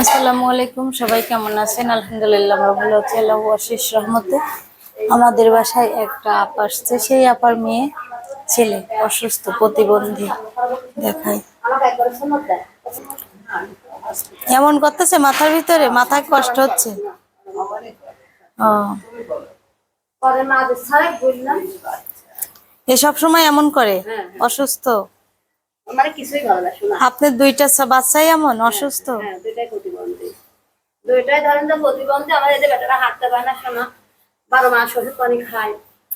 আসসালামু আলাইকুম সবাই কেমন আছেন? আলহামদুলিল্লাহ আমরা ভালো আছি আল্লাহ আশিস রহমতে। আমাদের বাসায় একটা আপ আসছে সেই আপার মেয়ে ছেলে অসুস্থ প্রতিবন্ধী দেখায়। এমন করতেছে মাথার ভিতরে মাথায় কষ্ট হচ্ছে। ও। এ সব সময় এমন করে অসুস্থ। আমার কিছুই ভালো লাগে শোনা। আপনার দুইটা বাচ্চাই এমন অসুস্থ? হ্যাঁ দুইটাই প্রতিবন্ধী। দুইটাই ধরেন তো প্রতিবন্ধী আমার এই যে বেটারা হাঁটতে পারে না শোনা। বারো মাস ওষুধ পানি খায়।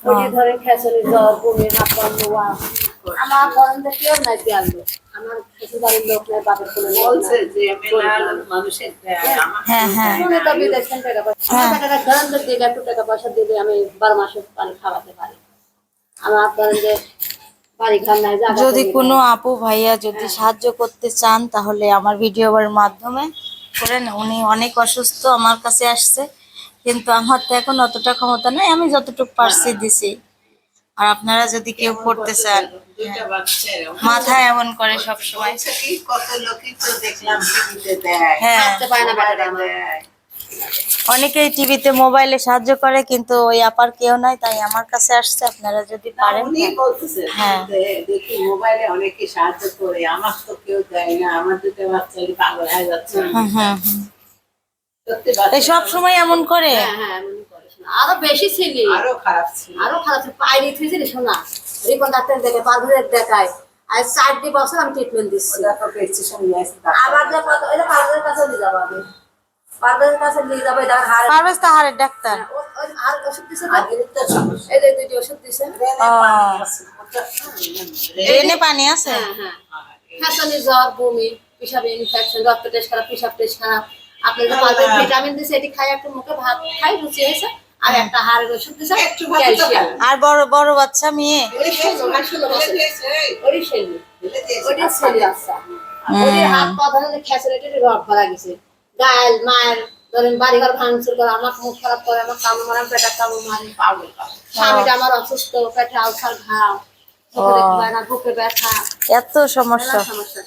ওই ধরেন খেসরি জ্বর বমি আমার ধরেন তো কেউ নাই লোক আমার শ্বশুর বাড়ির লোক নাই বাপের কোনো বলছে যে মানুষের হ্যাঁ হ্যাঁ শুনে তো বিদেশের টাকা পয়সা। ধরেন তো একটু টাকা পয়সা দিলে আমি বারো মাস ওষুধ পানি খাওয়াতে পারি। আমার ধরেন যে বাড়ি ঘর নাই জায়গা যদি কোনো আপু ভাইয়া যদি সাহায্য করতে চান তাহলে আমার ভিডিওর মাধ্যমে করেন। উনি অনেক অসুস্থ আমার কাছে আসছে। কিন্তু আমার তো এখন অতটা ক্ষমতা নাই আমি যতটুকু পারছি দিছি। আর আপনারা যদি কেউ করতে চান। মাথা এমন করে সব সময় কত লোকই তো দেখলাম হ্যাঁ। অনেকেই টিভিতে মোবাইলে সাহায্য করে কিন্তু ওই আপার কেউ নাই তাই আমার কাছে আসছে আপনারা যদি পারেন। হ্যাঁ। দেখি মোবাইলে অনেকে সাহায্য করে আমার তো কেউ দেয় না আমার দুটো বাচ্চা পাগল হয়ে যাচ্ছে। সব সময় এমন করে? হ্যাঁ হ্যাঁ করে। আরও বেশি ছিলি। আরও খারাপ ছিল। আরও খারাপ ছিল। পায়রি থুইছিলি শোনা রিপন ডাক্তার দেখে পারভেজের দেখায়। আর চারটি বছর আমি ট্রিটমেন্ট দিচ্ছি। আবার যে ওই যে পারভেজের কাছে নিয়ে যাব আমি। পারভেজের কাছে নিয়ে যাব এটা হাড় পারভেজ তাহারের ডাক্তার। আর ওষুধ দিছে না? এই যে দুইটি ওষুধ দিছে। ড্রেনে পানি আছে। হ্যাঁ হ্যাঁ। হাসানি জ্বর বমি পিসাব ইনফেকশন রক্ত টেস্ট খারাপ টেস্ট খারাপ। আপনি ভিটামিন দিছে এটি খাই একটু মুখে ভাত খাই রুচি হয়েছে। আর একটা হাড়ের ওষুধ দিছে একটু ক্যালসিয়াম। আর বড় বড় বাচ্চা মেয়ে? ওই ষোলো বছর। ওই ষোলো ফেলে দিয়েছে। ওটা ছেলে হাত পা ধরেন ফ্যাসিলিটি রড ভরা গেছে। গায়েল মায়ের ধরেন বাড়ি ঘর ভাঙচুর করে আমার মুখ খারাপ করে আমার কামড় মারা পেটা কামড় মারে পাগল। স্বামীটা আমার অসুস্থ পেটে আলসার ঘাও এত সমস্যা। সমস্যা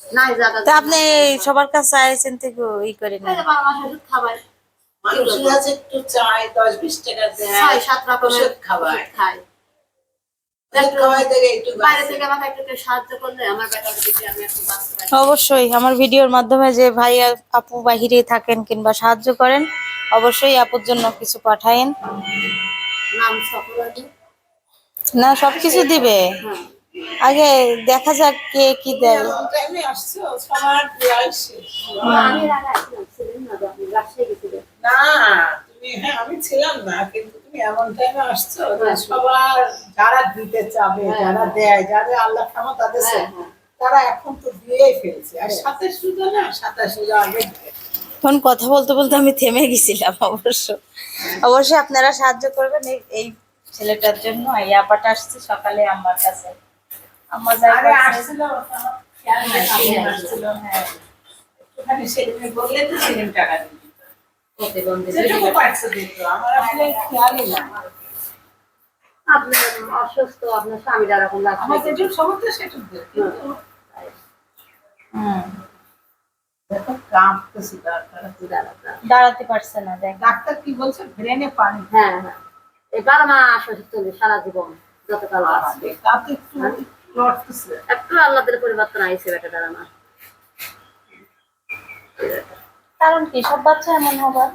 নাই জায়গা তা আপনি সবার কাছে আইছেন থেকে ই করে না এই যে বাবা মাসে দুধ খাবাই মানুষের কাছে একটু চাই দশ বিশ টাকা দেয়। সাত রকমের ওষুধ খায়। অবশ্যই আমার ভিডিওর মাধ্যমে যে ভাই আপু বাহিরে থাকেন কিংবা সাহায্য করেন অবশ্যই আপুর জন্য কিছু পাঠায়েন। না সবকিছু দিবে। হ্যাঁ। আগে দেখা যাক কে কি দেয়। না হ্যাঁ আমি ছিলাম না কিন্তু তুমি এমন টাইমে আসছো সবার যারা দিতে চাবে হ্যাঁ, যারা দেয় যাদের আল্লাহ হ্যাঁ, হ্যাঁ। তারা এখন তো দিয়েই ফেলছে। আর সাতাশ সুজা না সাতাশ সুজা আগে। তখন কথা বলতে বলতে আমি থেমে গেছিলাম অবশ্য। অবশ্যই আপনারা সাহায্য করবেন এই এই ছেলেটার জন্য এই আপাটা আসছে সকালে আমার কাছে। আমার যাই আরে আসছিল খেয়াল সেদিন আসছিল, হ্যাঁ। বললে তো সেদিন টাকা দিয়ে অসুস্থ আপনার স্বামীরা এরকম লাগছে। দাঁড়াতে পারছে না দেখ। ডাক্তার কি বলছে? ব্রেনে পানি। হ্যাঁ হ্যাঁ। এই বারো মাস চলবে সারা জীবন যতকাল আছে একটু একটু আল্লাদের পরিবর্তন আইছে বেটাটার আমার কারণ কি? সব বাচ্চা এমন হবার।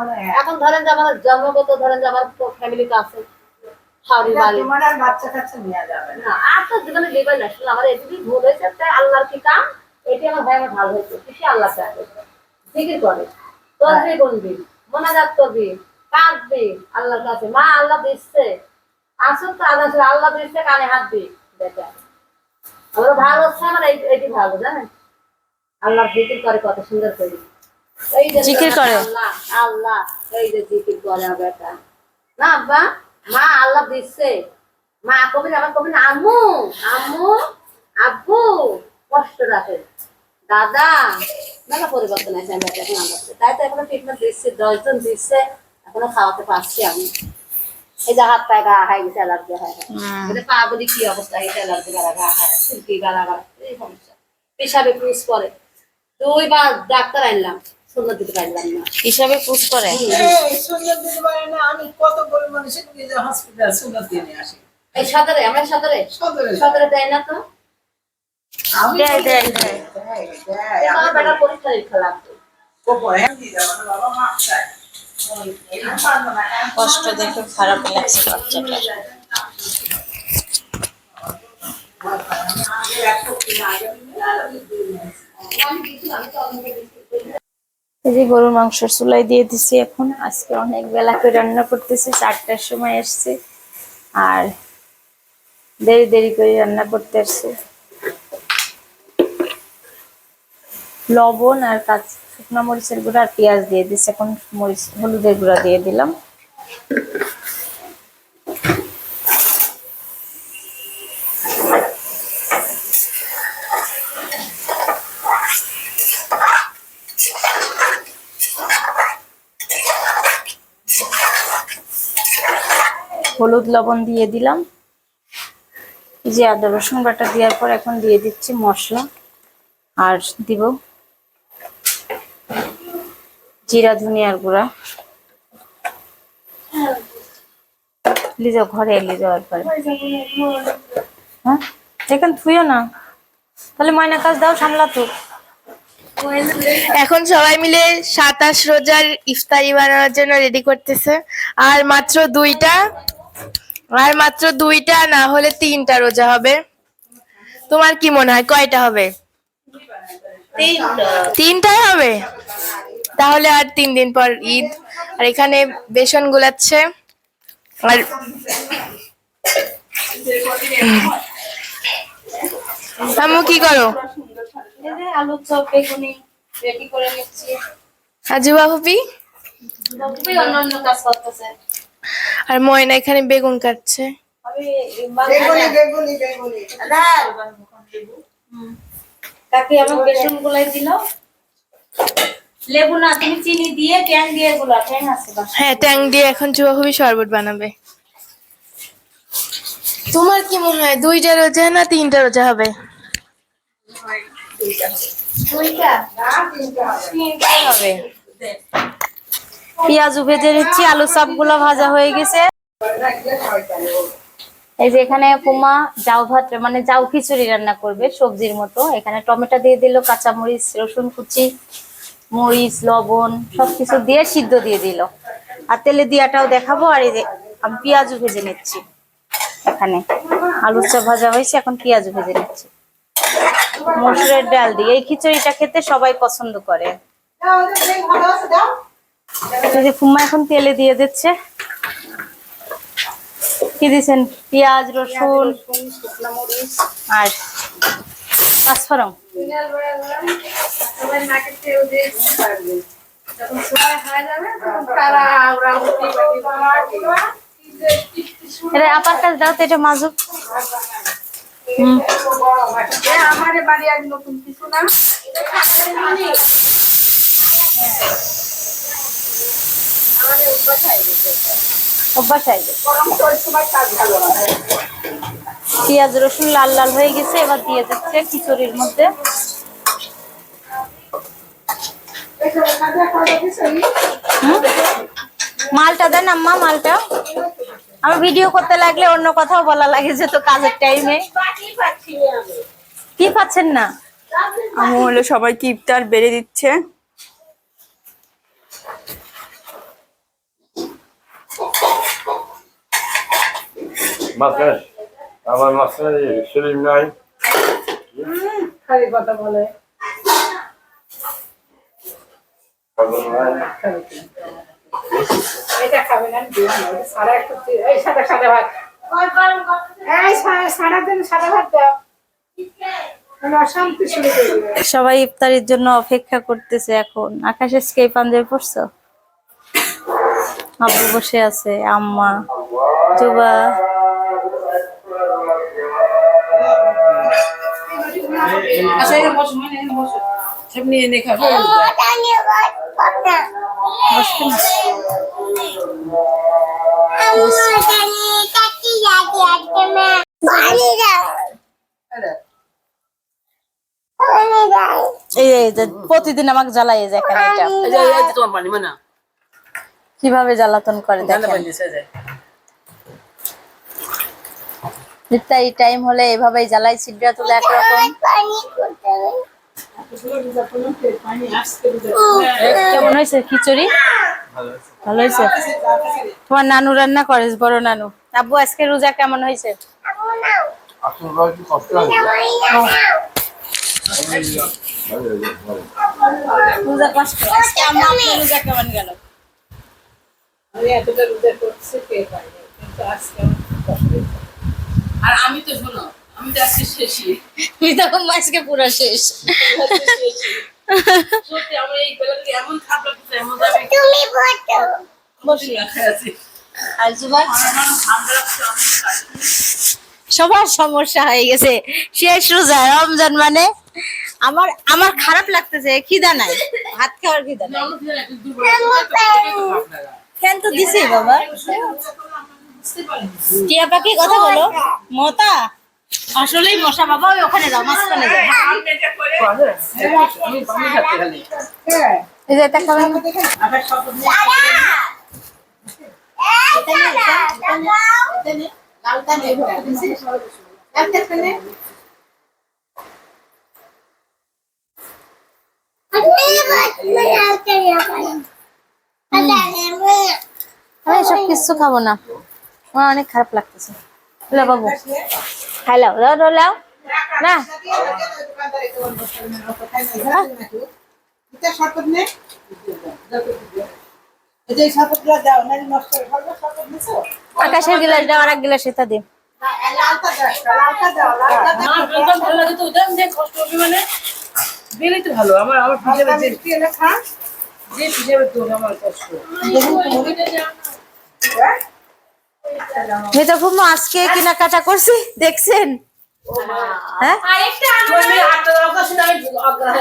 মানে। এখন ধরেন যে আমার জন্মগত ধরেন যে আমার ফ্যামিলিতে আছে আল্লাহর কি কাম? এটি আমার ভাই আমার ভালো হয়েছে। খুশি আল্লাহ চাহে জিকির করে। তসবি গুনবি মোনাজাত করবি কাঁদবি আল্লাহর কাছে। মা আল্লাহ দিচ্ছে। আসুন তো আল্লাহ আল্লাহ দিচ্ছে কানে হাত দি দেখা আমার ভালো হচ্ছে আমার এটি ভালো জানেন? আল্লাহ জিকির করে কত সুন্দর করে। এই যে জিকির করে? আল্লাহ আল্লাহ এই যে জিকির করে বেটা না আব্বা মা আল্লাহ দিচ্ছে। মা কবি আমার কবি আম্মু আম্মু আব্বু কষ্ট রাখে। দাদা মেলা পরিবর্তন আছে আমি এখন আমার তাই তো এখনও ট্রিটমেন্ট দিচ্ছে দশজন দিচ্ছে এখনও খাওয়াতে পারছি আমি। এই যে হাত পায়ে গা হাই গেছে অ্যালার্জি হয়। এটা পা বলি কি অবস্থা? এটা অ্যালার্জি গালা গা হয় সিল্কি গালা গালা এই সমস্যা। পেশাবে পুষ ডাক্তার আনলাম সুন্দর দিতে পারলাম না। হিসাবে পুষ করে। সুন্দর দিতে পারে না আমি কত গরিব মানুষের হসপিটাল সুন্দর দিয়ে নিয়ে আসি। এই সদরে আমরা সদরে সদরে সদরে দেয় না তো? দেয়, দেয়, দেয়। দেয়, দেয়। আমার বেটা পরীক্ষা এখন কষ্ট দেখে খারাপ লাগছে বাচ্চাটা। আগে সপ্তাহ আগে এই যে গরুর মাংসের চুলাই দিয়ে দিছি এখন। আজকে অনেক বেলা করে রান্না করতেছি, চারটার সময় এসছে আর দেরি দেরি করে রান্না করতে আসছে। লবণ আর কাঁচ, শুকনো মরিচের গুঁড়া আর পেঁয়াজ দিয়ে দিচ্ছি এখন মরিচ, হলুদের গুঁড়া দিয়ে দিলাম। হলুদ লবণ দিয়ে দিলাম। এই যে আদা, রসুন বাটা দেওয়ার পর এখন দিয়ে দিচ্ছি মশলা। আর দিব জিরা ধনিয়ার গুঁড়া। লিজো ঘরে এলি যাওয়ার পরে হ্যাঁ? এখান থুইও না। তাহলে ময়না কাজ দাও সামলাতো এখন সবাই মিলে সাতাশ রোজার ইফতারি বানানোর জন্য রেডি করতেছে। আর মাত্র দুইটা আর মাত্র দুইটা না হলে তিনটা রোজা হবে। তোমার কি মনে হয় কয়টা হবে? তিনটাই হবে? তাহলে আর তিন দিন পর ঈদ। আর এখানে বেসন গুলাচ্ছে। আর আম্মু কি করো? এই যে আলু চপ বেগুনি রেডি করে নিচ্ছি। আজুবা হুপি অন্য অন্য কাজ করতেছে। আর ময়না এখানে বেগুন কাটছে। আমি বেগুনি, বেগুনি, বেগুনি। কাকি আমার বেসন গুলাই দিল। লেবু না তুমি চিনি দিয়ে ট্যাং দিয়ে গুলা ট্যাং আছে হ্যাঁ ট্যাং দিয়ে এখন চুবা খুবই শরবত বানাবে। তোমার কি মনে হয় দুইটা রোজা না তিনটা রোজা হবে? তিনটাই হবে। পেঁয়াজু ভেজে নিচ্ছি, আলু চাপগুলো ভাজা হয়ে গেছে। এই যে এখানে পুমা জাউ ভাত মানে জাউ খিচুড়ি রান্না করবে সবজির মতো। এখানে টমেটো দিয়ে দিল, কাঁচামরিচ, রসুন কুচি, মরিচ, লবণ, সবকিছু দিয়ে সিদ্ধ দিয়ে দিল। আর তেলে দিয়াটাও দেখাবো, আর এই যে আমি পেঁয়াজু ভেজে নিচ্ছি। এখানে আলুর চপ ভাজা হয়েছে, এখন পেঁয়াজু ভেজে নিচ্ছি। মসুরের ডাল দিয়ে। এই খিচুড়িটা খেতে সবাই পছন্দ করে। যে ফুম্মা এখন তেলে দিয়ে দিচ্ছে। কি দিচ্ছেন পেঁয়াজ, রসুন আর পাঁচফোড়ন। এটা আপার কাছে দাও তো, এটা মাজুক। আমারে বাড়ি আর নতুন কিছু না অভ্যাস হয়ে গেছে। পেঁয়াজ রসুন লাল লাল হয়ে গেছে এবার দিয়ে দিচ্ছে খিচুড়ির মধ্যে? মালটা দেন আম্মা মালটা। আমি ভিডিও করতে লাগলে অন্য কথাও বলা লাগে যে তো কাজের টাইমে কি পাচ্ছেন না? আমু হলো সবাইকে ইফতার বেড়ে দিচ্ছে। আমার শরীর নাই। খালি কথা বলে। এটা খাবে না সারা একটু এই সাদা সাদা ভাত। সবাই ইফতারির জন্য অপেক্ষা করতেছে এখন। আকাশে স্কেপ পাঞ্জাবি পড়ছো আব্বু বসে আছে আম্মা জুবা আচ্ছা প্রতিদিন আমাকে জ্বালাই এই যে এখানে এটা এই যে এই যে তোমার পানি মানে কীভাবে জ্বালাতন করে দেখেন। এই টাইম হলে এভাবেই জ্বালাই ছিদ্রা তুলে একরকম। কেমন হয়েছে খিচুড়ি? ভালো হয়েছে। তোমার নানু রান্না করে বড় নানু। আব্বু আজকে রোজা কেমন হয়েছে? একটু কষ্ট রোজা কষ্ট? আজকে আম্মা রোজা কেমন গেল? আমি এতটা রোজা করছি পাইনি কিন্তু আজকে। আর আমি তো শোনো আমি তো আজকে শেষই। তুমি তখন আজকে পুরো শেষ। সত্যি আমার এই বেলাটাকে এমন খারাপ লাগছে এমন যাবে তুমি বসে আছি। আর জুবাই আমার ঠান্ডা লাগছে অনেক সবার সমস্যা হয়ে গেছে। শেষ রোজা রমজান মানে? আমার আমার খারাপ লাগতেছে খিদা নাই। ভাত খাওয়ার খিদা নাই। ফ্যান তো দিছি বাবা। টিয়া পাখি কথা বলো? মতা? আসলেই মশা বাবা ওই ওখানে যাও মাঝখানে যাও। আমি এই যে এটা খাবেন আবার আমি এসব কিছু খাব না। আমার অনেক খারাপ লাগতেছে। হ্যালো বাবু। হ্যালো লাও লাও না। শপথ নেই এই যে শপথগুলো দাও নারী নষ্ট করে ফেলবে শপথ নিছো আকাশের গিলাস দাও আর এক গিলাস এটা দিন তো মানে ভালো আমার আমার যে হিসেবে আমার কষ্ট আজকে কেনাকাটা করছি দেখছেন? হ্যাঁ? তো না অজ্ঞান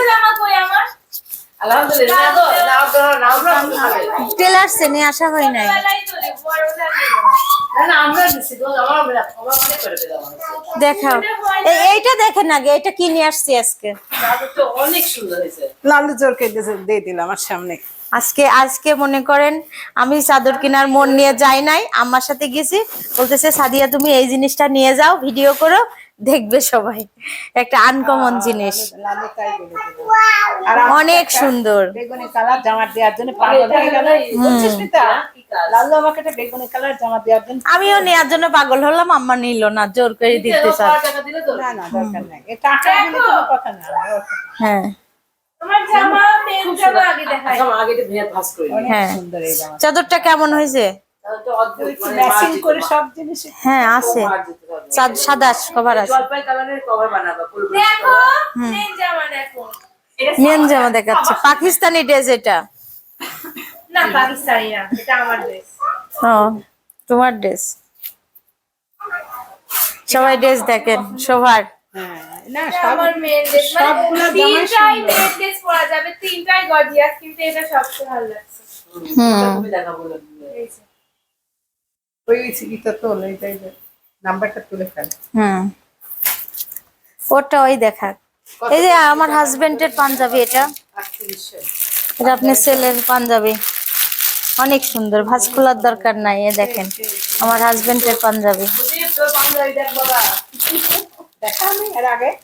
না আমরা? নিয়ে আসা হয় নাই। দেখাও। এই- এইটা দেখেন আগে এটা কি নিয়ে আসছি আজকে। তাদের অনেক সুন্দর হয়েছে লালু জোরকে দিয়ে আমার সামনে। আজকে আজকে মনে করেন আমি চাদর কেনার মন নিয়ে যাই নাই আমার সাথে গেছি বলতেছে সাদিয়া তুমি এই জিনিসটা নিয়ে যাও ভিডিও করো। দেখবে সবাই। একটা আনকমন জিনিস। লালু তাই বলে দিল আর অনেক সুন্দর। বেগুনি কালার জামা দেওয়ার জন্য হয়ে আমিও নেওয়ার জন্য পাগল হলাম আম্মা নিল না জোর করে দিতে হ্যাঁ। হ্যাঁ। সুন্দর এই জামা চাদরটা কেমন হয়েছে? তাহলে তো অদ্ভুত মানে হ্যাঁ আছে। সাদা কভার আছে। কভার বানাবো মেন জামা দেখাচ্ছে। পাকিস্তানি ড্রেস এটা। না পাকিস্তানি না এটা আমার ড্রেস তোমার ড্রেস সবাই ড্রেস দেখেন সবার হ্যাঁ না সব আমার ড্রেস সবগুলো মানে তিনটাই সুন্দর। ড্রেস পরা যাবে তিনটাই গর্জিয়াস কিন্তু এটা সবচেয়ে ভালো লাগছে। হুম। দেখাবো না। ওই ইটা তো এই যে- নাম্বারটা তুলে ফেল। হুম। ওটা ওই দেখা। এই যে আমার হাজবেন্ডের পাঞ্জাবি এটা। এটা আপনার ছেলের পাঞ্জাবি। অনেক সুন্দর ভাঁজ খোলার দরকার নাই এ দেখেন আমার হাজবেন্ডের পাঞ্জাবি।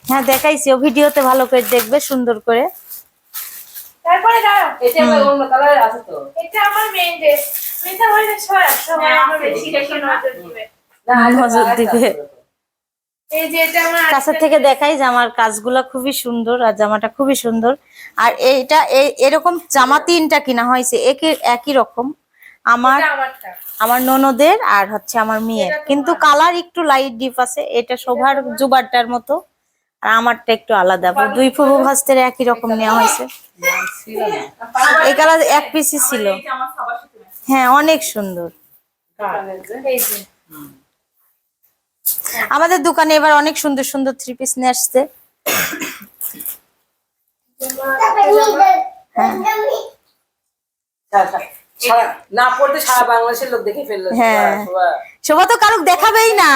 হ্যাঁ দেখাইছি ও ভিডিওতে ভালো করে দেখবে সুন্দর করে। তারপরে দাঁড়াও। এটা আবার অন্য কালারের আছে তো। এটা আমার মেন ড্রেস হয়ে সরা সবাই আমার বেশি বেশি নজর দিবে। না, আরেকটা নজর আরেকটা দিবে। আছে তো। এই যে এটা আমার কাছে থেকে দেখাই যে আমার কাজগুলা খুবই সুন্দর আর জামাটা খুবই সুন্দর। আর এইটা এই এরকম জামা তিনটা কিনা হয়েছে একই একই রকম। আমার আমার ননদের আর হচ্ছে আমার মেয়ের। কিন্তু কালার একটু লাইট ডিপ আছে এটা শোভার জুবারটার মতো। আর আমারটা একটু আলাদা। দুই ফুবু ভাস্তের একই রকম নেওয়া হয়েছে। এই কালার এক পিসি ছিল। হ্যাঁ অনেক সুন্দর। আমাদের দোকানে এবার অনেক সুন্দর সুন্দর থ্রি পিস নিয়ে আসছে। সারা- সারা- সারা- না পড়তে সারা বাংলাদেশের লোক দেখে ফেলল হ্যাঁ। শোভা তো কারুক দেখাবেই না।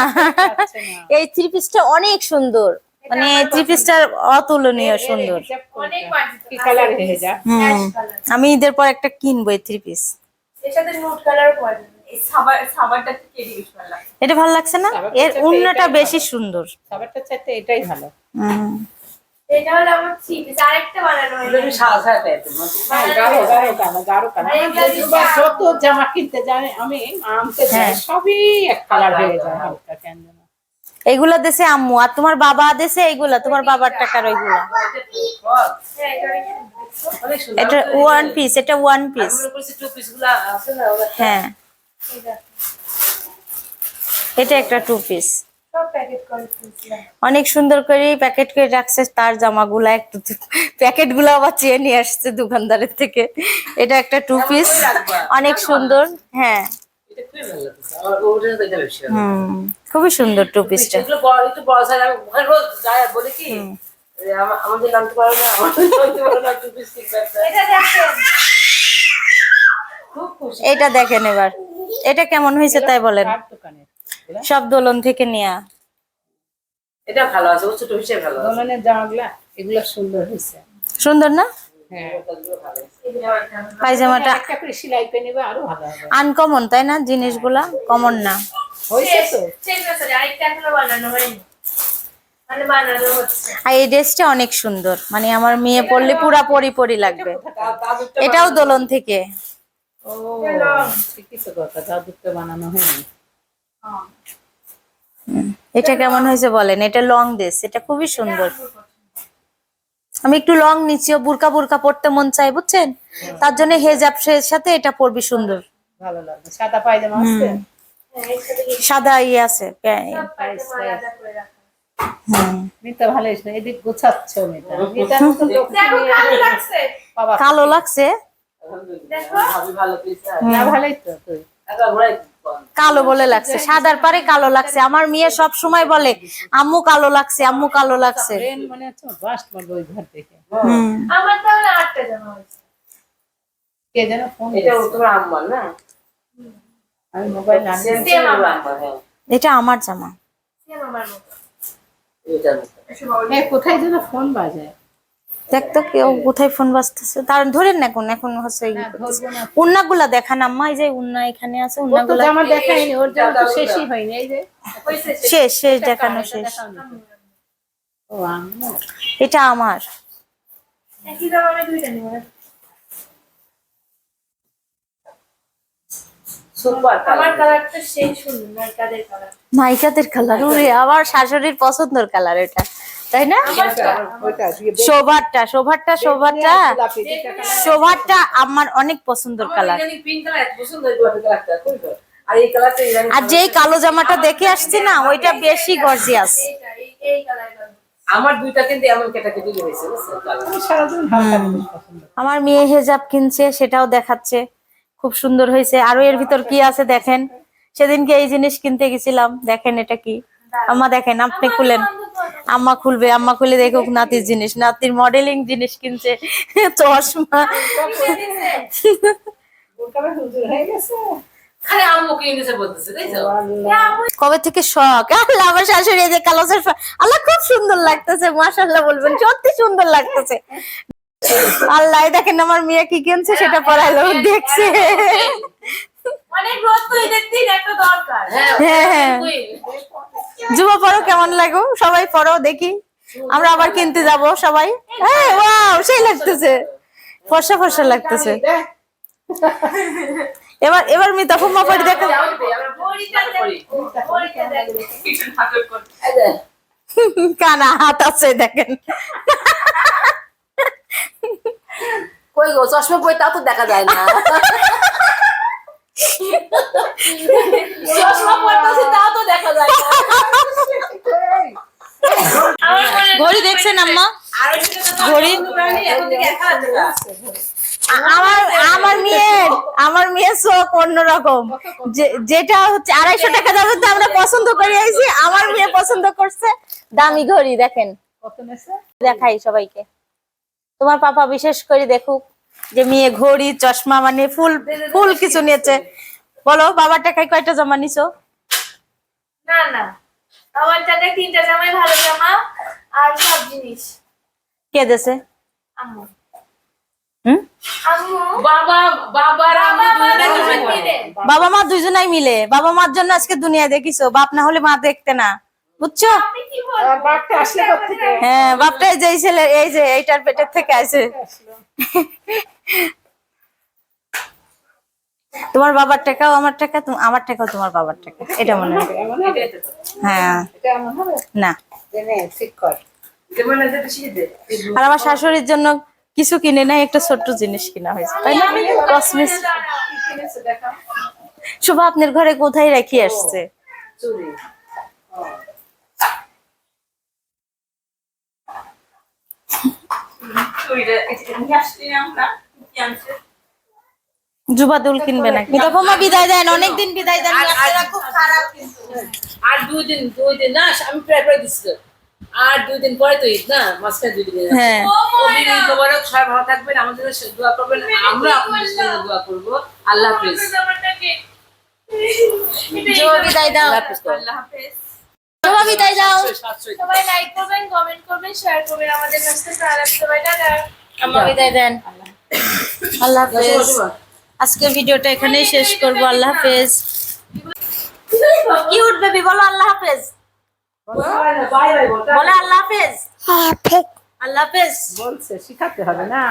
এই থ্রি পিসটা অনেক সুন্দর। মানে থ্রি পিসটার অতুলনীয় সুন্দর। অনেক কি কালার হয়ে যা? হুম আমি ঈদের পর একটা কিনবো এই থ্রি পিস এর সাথে এটা ভালো লাগছে না? এর উন্নটা বেশি সুন্দর। সবারটা চাইতে এটাই ভালো। এটা হলো আমার আরেকটা বানানো যত জামা কিনতে জানে আমি আনতে যাই হ্যাঁ। সবই এক কালার হয়ে যায় হালকা কেন যেন। এগুলা দেশে আম্মু আর তোমার বাবা দেশে এইগুলা তোমার বাবার টাকার ওইগুলা। হ্যাঁ, এটা ওয়ান পিস এটা ওয়ান পিস টু পিস হ্যাঁ। এটা একটা টু পিস করে অনেক সুন্দর করে প্যাকেট করে রাখছে তার জামাগুলা একটু প্যাকেটগুলো আবার চেয়ে নিয়ে আসছে দোকানদারের থেকে। এটা একটা টু পিস অনেক সুন্দর হ্যাঁ। খুবই সুন্দর টু পিসটা আমাদের নামতে পারো না আমাদের নামতে পারো না। এটা দেখেন। খুব খুশি। এটা দেখেন এবার। এটা কেমন হয়েছে তাই বলেন। সব দোলন থেকে নেয়া। এটা ভালো আছে ও ছোট হিসেবে ভালো দোলনের জামাগুলা এগুলো সুন্দর হয়েছে। সুন্দর না? হ্যাঁ। পায়জামাটা একটা করে সেলাই করে নিবে আরও ভালো হবে। আনকমন তাই না? জিনিসগুলা কমন না। হয়েছে তো? আর এই ড্রেসটা অনেক সুন্দর। মানে আমার মেয়ে পরলে পুরা পরি পরি লাগবে। এটাও দোলন থেকে। হয়নি। এটা কেমন হয়েছে বলেন? এটা লং ড্রেস এটা খুবই সুন্দর। আমি একটু লং নিচ্ছি ও বুরকা বুরকা পড়তে মন চাই বুঝছেন? তার জন্য হেজাব সাথে এটা পরবি সুন্দর। ভালো লাগবে। সাদা পায়জামা আছে? হ্যাঁ সাদা ইয়ে আছে মিতা ভালো না এদিক গোছাচ্ছ মিতা কালো লাগছে। বাবা। কালো লাগছে? বলে। লাগছে সাদার পারে কালো লাগছে। আমার মেয়ে সব সময় বলে আম্মু কালো লাগছে আম্মু কালো লাগছে। মানে এটা আমার জামা। আমার কোথায় যেন ফোন বাজে। দেখ তো কেউ কোথায় ফোন বাজতেছে। তার ধরেন না এখন এখন হচ্ছে উন্না গুলা দেখান আম্মা এই যে উন্না এখানে আছে উন্না গুলা ওর জামা তো শেষই হয়নি এই যে। শেষ শেষ দেখানো এটা শেষ। ও এটা আমার। একই জামা আমি দুইটা নিব। সুপার আমার কালারটা সেই সুন্দর নারকাদের কালার নায়িকাদের কালার ওরে আমার শাশুড়ির পছন্দের কালার এটা তাই না? শোভারটা শোভারটা শোভারটা। শোভারটা আমার অনেক পছন্দের কালার হয়। আর যেই কালো জামাটা দেখে আসছি না ওইটা বেশি গর্জিয়াস এইটা এই- এই কালার আমার দুইটা কিন্তু এমন ক্যাটাগরি হয়েছে বুঝছেন? কালার আমি সারাদিন হালকা জিনিস পছন্দ। করি। আমার মেয়ে হেজাব কিনছে সেটাও দেখাচ্ছে। খুব সুন্দর হয়েছে। আরও এর ভিতর কি আছে দেখেন? সেদিনকে এই জিনিস কিনতে গেছিলাম। দেখেন এটা কি? আম্মা দেখেন আপনি খুলেন। আম্মা খুলবে আম্মা খুলে দেখুক নাতির জিনিস। নাতির মডেলিং জিনিস কিনছে। চশমা। কবে থেকে শখ? আল্লাহ আমার শাশুড়ি যে কালো আল্লাহ খুব সুন্দর লাগতেছে। মাশাল্লাহ বলবেন সত্যি সুন্দর লাগতেছে। আল্লাহ দেখেন আমার মেয়ে কি কিনছে সেটা পড়াইলো দেখছে। হ্যাঁ হ্যাঁ হ্যাঁ। যুব পড়ো কেমন লাগো? সবাই পড়ো দেখি। আমরা আবার কিনতে যাব সবাই। হ্যাঁ ওয়াও সেই লাগতেছে। ফর্সা ফর্সা লাগতেছে। এবার এবার মিতা ফুম্মা পড়ি দেখো। কানা হাত আছে দেখেন। কই গো, চশমা পরে তাও তো দেখা যায় না। চশমা পরতেছি তাও তো দেখা যায় না। ঘড়ি দেখছেন আম্মা? ঘড়ি? আমার আমার মেয়ের আমার মেয়ের চোখ অন্যরকম। যেটা হচ্ছে, আড়াইশো টাকা দামের তো আমরা পছন্দ করে আইছি, আমার মেয়ে পছন্দ করছে। দামি ঘড়ি, দেখেন। দেখাই সবাইকে। তোমার পাপা বিশেষ করে দেখুক যে মেয়ে ঘড়ি চশমা মানে ফুল ফুল কিছু নিয়েছে। বলো বাবার টাকায় কয়টা জমা নিছো? না না। আমার জায়গায় তিনটা জামাই ভালো জামা আর সব জিনিস। কে দেছে আম্মু। হুম? বাবা বাবার দুজনে মিলে। বাবা মা দুজনাই মিলে। বাবা মার জন্য আজকে দুনিয়া দেখিছো। বাপ না হলে মা দেখতে না। বুঝছ? হ্যাঁ বাপটাই যে ছেলে এই যে এইটার পেটের থেকে আছে তোমার বাবার টাকাও আমার টাকা আমার টাকাও তোমার বাবার টাকা। এটা মনে হয়। হ্যাঁ। না। আর আমার শাশুড়ির জন্য কিছু কিনে নাই একটা ছোট্ট জিনিস কিনা হয়েছে তাই না? কসমিস শুভ আপনার ঘরে কোথায় রেখে আসছে? চুরি জুবাদুল কিনবে না দেখো মা বিদায় দেন অনেকদিন বিদায় দেন খুব খারাপ আর দুই দিন দুই দিন না আমি প্রায় প্রায় আর দুই দিন পরে তো ঈদ না মাঝখানে দুই দিন। হ্যাঁ। মোবারক সবাই ভালো থাকবেন আমাদের জন্য দোয়া করবেন আমরা আপনাদের জন্য দোয়া করব। আল্লাহ হাফিজ। জুবা বিদায় দাও। আল্লাহ হাফিজ। দাও। সবাই লাইক করবেন কমেন্ট করবেন শেয়ার করবেন আমাদের কাছ থেকে আর সবাই বিদায় দেন। আল্লাহ হাফেজ। আজকে ভিডিওটা এখানেই শেষ করব। আল্লাহ হাফেজ। কি উঠবে বলো আল্লাহ হাফেজ। বলে আল্লাহ হাফেজ। আল্লাহ হাফেজ। বলছে শিখাতে হবে না।